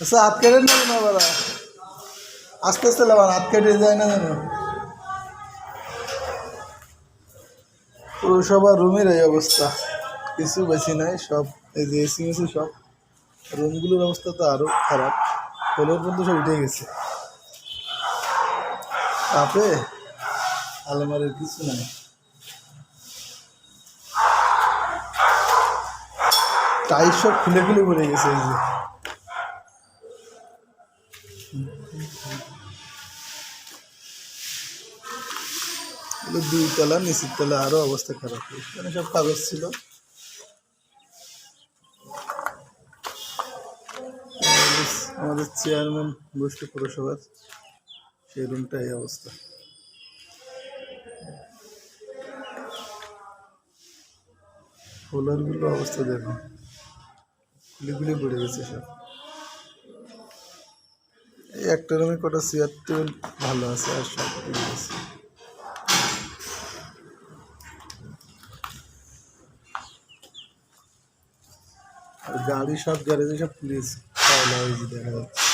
আচ্ছা হাত কেটে না কেন বাবা আস্তে আস্তে লাগান, হাত কেটে যায় না যেন। পুরসভা রুমের এই অবস্থা। কিছু বেশি নাই, সব এই যে এসি মেসি সব। রুমগুলোর অবস্থা তো আরও খারাপ। ফ্লোর পর্যন্ত সব উঠে গেছে। তাপে আলমারির কিছু নাই। টাইস সব খুলে খুলে পড়ে গেছে এই যে। দুই তলা, নিচের তলা আরও অবস্থা খারাপ। এখানে সব কাগজ ছিল। আমাদের- চেয়ারম্যান বসতে পুরসভার। সেই রুমটা এই অবস্থা। ফোলারগুলো অবস্থা দেখো খুলে খুলে পড়ে গেছে সব। এই একটা রুমে কটা চেয়ার টেবিল ভালো আছে আর সব আছে। আর গাড়ি সব গ্যারেজে সব পুলিশ দেখা যাচ্ছে।